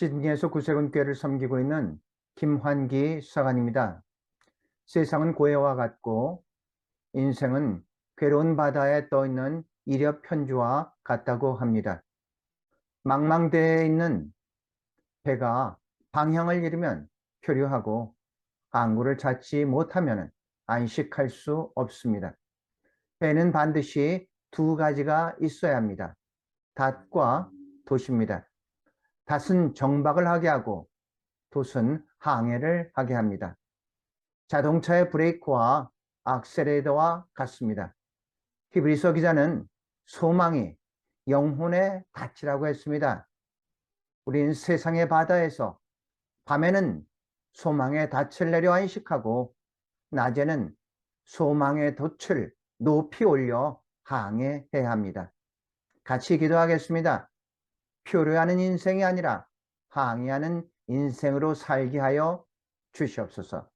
시드니에서 구세군교회를 섬기고 있는 김환기 수사관입니다. 세상은 고해와 같고 인생은 괴로운 바다에 떠 있는 이력 편주와 같다고 합니다. 망망대해에 있는 배가 방향을 잃으면 표류하고 항구를 찾지 못하면 안식할 수 없습니다. 배는 반드시 두 가지가 있어야 합니다. 닷과 돛입니다. 닷은 정박을 하게 하고 돛은 항해를 하게 합니다. 자동차의 브레이크와 악셀레이터와 같습니다. 히브리서 기자는 소망이 영혼의 닻이라고 했습니다. 우린 세상의 바다에서 밤에는 소망의 닻을 내려 안식하고 낮에는 소망의 돛을 높이 올려 항해해야 합니다. 같이 기도하겠습니다. 표류하는 인생이 아니라 항해하는 인생으로 살게 하여 주시옵소서.